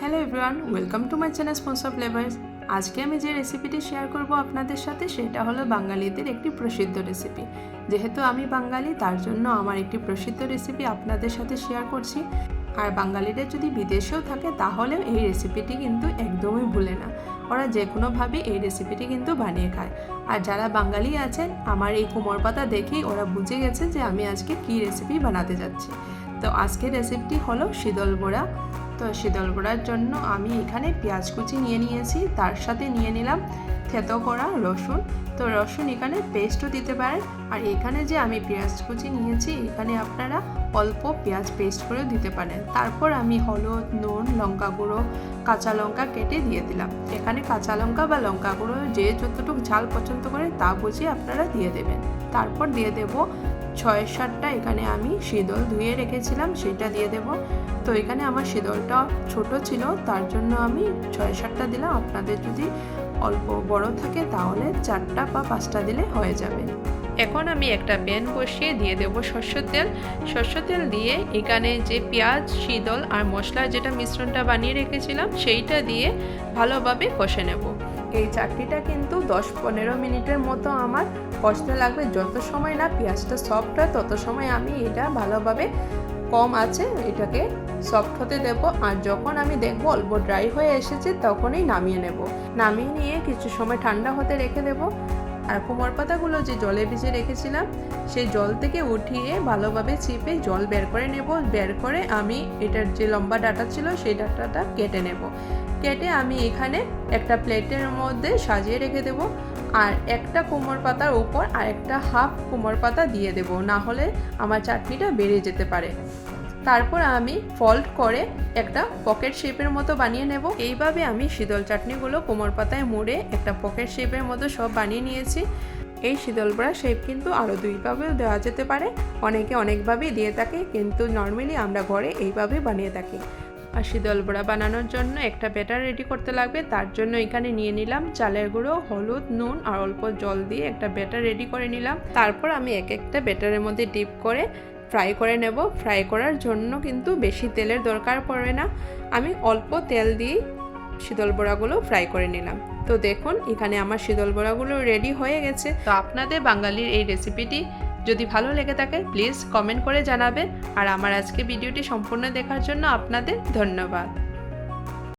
Hello everyone welcome to my channel sponsor flavours আজকে আমি যে রেসিপিটি শেয়ার করব আপনাদের সাথে, সেটা হলো বাঙালিদের একটি প্রসিদ্ধ রেসিপি যেহেতু আমি বাঙালি, তার জন্য আমার একটি প্রসিদ্ধ রেসিপি আপনাদের সাথে শেয়ার করছি। আর বাঙালিরা যদি বিদেশেও থাকে, তাহলেও এই রেসিপিটি কিন্তু একদমই ভুলে না। ওরা যে কোনোভাবে এই রেসিপিটি কিন্তু বানিয়ে খায়। আর যারা বাঙালি আছেন, আমার এই কোমর পাতা দেখেই ওরা বুঝে গেছে যে আমি আজকে কী রেসিপি বানাতে যাচ্ছি। তো আজকের রেসিপিটি হলো শীতল বড়া। তো শীতল করার জন্য আমি এখানে পেঁয়াজ কুচি নিয়ে নিয়েছি, তার সাথে নিয়ে নিলাম থেতো করা রসুন। তো রসুন এখানে পেস্টও দিতে পারেন। আর এখানে যে আমি পেঁয়াজ কুচি নিয়েছি, এখানে আপনারা অল্প পেঁয়াজ পেস্ট করেও দিতে পারেন। তারপর আমি হলুদ, নুন, লঙ্কা গুঁড়ো, কাঁচা লঙ্কা কেটে দিয়ে দিলাম। এখানে কাঁচা লঙ্কা বা লঙ্কা গুঁড়ো যে যতটুকু ঝাল পছন্দ করে তা বুঝে আপনারা দিয়ে দেবেন। তারপর দিয়ে দেব ছয় সাতটা এখানে আমি শীতল ধুয়ে রেখেছিলাম, সেটা দিয়ে দেব। তো এখানে আমার শীতলটা ছোট ছিল, তার জন্য আমি ছয় সাতটা দিলাম। আপনাদের যদি অল্প বড় থাকে তাহলে চারটা বা পাঁচটা দিলে হয়ে যাবে। এখন আমি একটা প্যান বসিয়ে দিয়ে দেব সর্ষের তেল। সর্ষের তেল দিয়ে এখানে যে পেঁয়াজ, শীতল আর মশলার যেটা মিশ্রণটা বানিয়ে রেখেছিলাম, সেইটা দিয়ে ভালোভাবে কষে নেব। এই চাটনিটা কিন্তু দশ পনেরো মিনিটের মতো আমার কষতে লাগবে। যত সময় না পেঁয়াজটা সফট হয়, তত সময় আমি এটা ভালোভাবে কম আছে এটাকে সফট হতে দেব। আর যখন আমি দেখব অল্প ড্রাই হয়ে এসেছে, তখনই নামিয়ে নেব। নামিয়ে নিয়ে কিছু সময় ঠান্ডা হতে রেখে দেব। আর কুমড় পাতাগুলো যে জলে ভিজে রেখেছিলাম, সেই জল থেকে উঠিয়ে ভালোভাবে চিপে জল বের করে নেব। বের করে আমি এটার যে লম্বা ডাটা ছিল, সেই ডাটাটা কেটে নেব। কেটে আমি এখানে একটা প্লেটের মধ্যে সাজিয়ে রেখে দেব আর একটা কুমড় পাতার উপর আর একটা হাফ কুমড় পাতা দিয়ে দেব। না হলে আমার চাটনিটা বেড়ে যেতে পারে। তারপর আমি ফল্ট করে একটা পকেট শেপের মতো বানিয়ে নেব। এইভাবে আমি শীতল চাটনিগুলো কোমর পাতায় মুড়ে একটা পকেট শেপের মতো সব বানিয়ে নিয়েছি। এই শীতল বড়া শেপ কিন্তু আরও দুইভাবেও দেওয়া যেতে পারে। অনেকে অনেকভাবেই দিয়ে থাকে, কিন্তু নর্মালি আমরা ঘরে এইভাবে বানিয়ে থাকি। আর শীতল বড়া বানানোর জন্য একটা ব্যাটার রেডি করতে লাগবে, তার জন্য এখানে নিয়ে নিলাম চালের গুঁড়ো, হলুদ, নুন আর অল্প জল দিয়ে একটা ব্যাটার রেডি করে নিলাম। তারপর আমি এক একটা ব্যাটারের মধ্যে ডিপ করে ফ্রাই করে নেব। ফ্রাই করার জন্য কিন্তু বেশি তেলের দরকার পড়ে না। আমি অল্প তেল দিয়ে শীতল বড়াগুলো ফ্রাই করে নিলাম। তো দেখুন, এখানে আমার শীতল বড়াগুলো রেডি হয়ে গেছে। তো আপনাদের বাঙালির এই রেসিপিটি যদি ভালো লেগে থাকে প্লিজ কমেন্ট করে জানাবেন। আর আমার আজকে ভিডিওটি সম্পূর্ণ দেখার জন্য আপনাদের ধন্যবাদ।